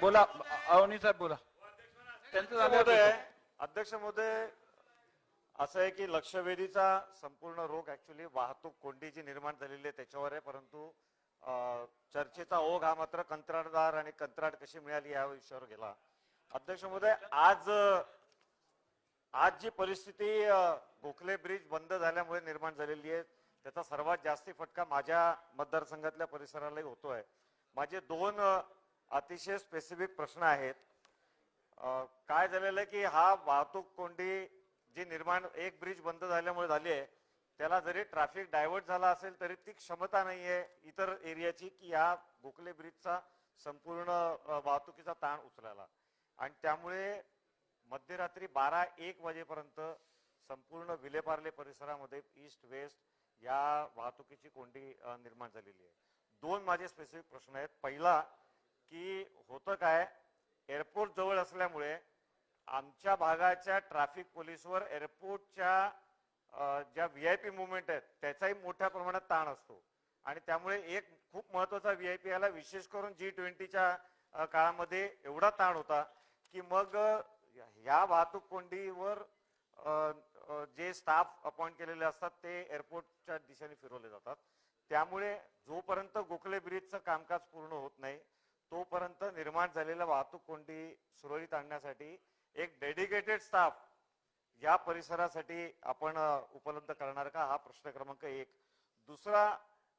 बोला अवनी साहेब बोला. त्यांचं झालं अध्यक्ष महोदय असं आहे की लक्षवेधीचा संपूर्ण रोग ऍक्च्युली वाहतूक कोंडी जी निर्माण झालेली आहे त्याच्यावर आहे परंतु चर्चेचा ओघ हा मात्र कंत्राटदार आणि कंत्राट कशी मिळाली या विषयावर गेला. अध्यक्ष महोदय आज आज जी परिस्थिती गोखले ब्रिज बंद झाल्यामुळे निर्माण झालेली आहे त्याचा सर्वात जास्ती फटका माझ्या मतदारसंघातल्या परिसरालाही होतोय. माझे दोन अतिशय स्पेसिफिक प्रश्न आहेत. काय झालेलं आहे की हा वाहतूक कोंडी जी निर्माण एक ब्रिज बंद झाल्यामुळे झाली आहे त्याला जरी ट्रॅफिक डायव्हर्ट झाला असेल तरी ती क्षमता नाही आहे इतर एरियाची की या गोखले ब्रिजचा संपूर्ण वाहतुकीचा ताण उचलायला. आणि त्यामुळे मध्यरात्री बारा एक वाजेपर्यंत संपूर्ण विलेपार्ले परिसरामध्ये ईस्ट वेस्ट या वाहतुकीची कोंडी निर्माण झालेली आहे. दोन माझे स्पेसिफिक प्रश्न आहेत. पहिला की होतं काय एअरपोर्ट जवळ असल्यामुळे आमच्या भागाच्या ट्रॅफिक पोलीसवर एअरपोर्टच्या ज्या व्ही आय पी मुवमेंट आहेत त्याचाही मोठ्या प्रमाणात ताण असतो. आणि त्यामुळे एक खूप महत्त्वाचा व्ही आय पी आला विशेष करून जी ट्वेंटीच्या काळामध्ये एवढा ताण होता की मग ह्या वाहतूक कोंडीवर जे स्टाफ अपॉइंट केलेले असतात ते एअरपोर्टच्या दिशेने फिरवले जातात. त्यामुळे जोपर्यंत गोखले ब्रिजचं कामकाज पूर्ण निर्माण झालेल्या वाहतूक कोंडी सुरळीत आणण्यासाठी एक डेडिकेटेड स्टाफ या परिसरासाठी आपण उपलब्ध करणार का? हा प्रश्न क्रमांक एक. दुसरा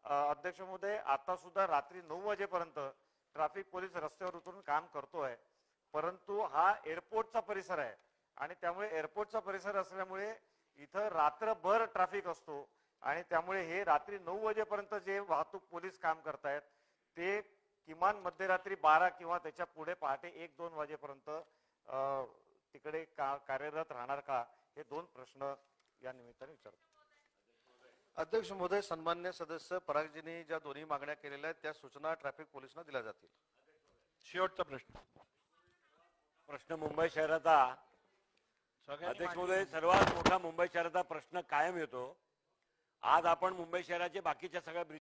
अध्यक्ष महोदय आता सुद्धा रात्री नऊ वाजेपर्यंत ट्रॅफिक पोलीस रस्त्यावर उतरून काम करतोय परंतु हा एअरपोर्टचा परिसर आहे आणि त्यामुळे एअरपोर्टचा परिसर असल्यामुळे इथं रात्रभर ट्रॅफिक असतो आणि त्यामुळे हे रात्री नऊ वाजेपर्यंत जे वाहतूक पोलीस काम करतायत ते किमान मध्यरात्री बारा किंवा त्याच्या पुढे पहाटे एक दोन वाजेपर्यंत अ, तिकडे का कार्यरत राहणार का हे दोन प्रश्न या निमित्ताने विचारतो. अध्यक्ष महोदय सन्मान्य सदस्य परागजींनी ज्या दोन्ही मागण्या केलेल्या आहेत त्या सूचना ट्रॅफिक पोलिसांना दिल्या जातील. शेवटचा प्रश्न. प्रश्न मुंबई शहराचा. अध्यक्ष. महोदय सर्वात मोठा मुंबई शहराचा प्रश्न कायम येतो. आज आपण मुंबई शहराचे बाकीच्या सगळ्या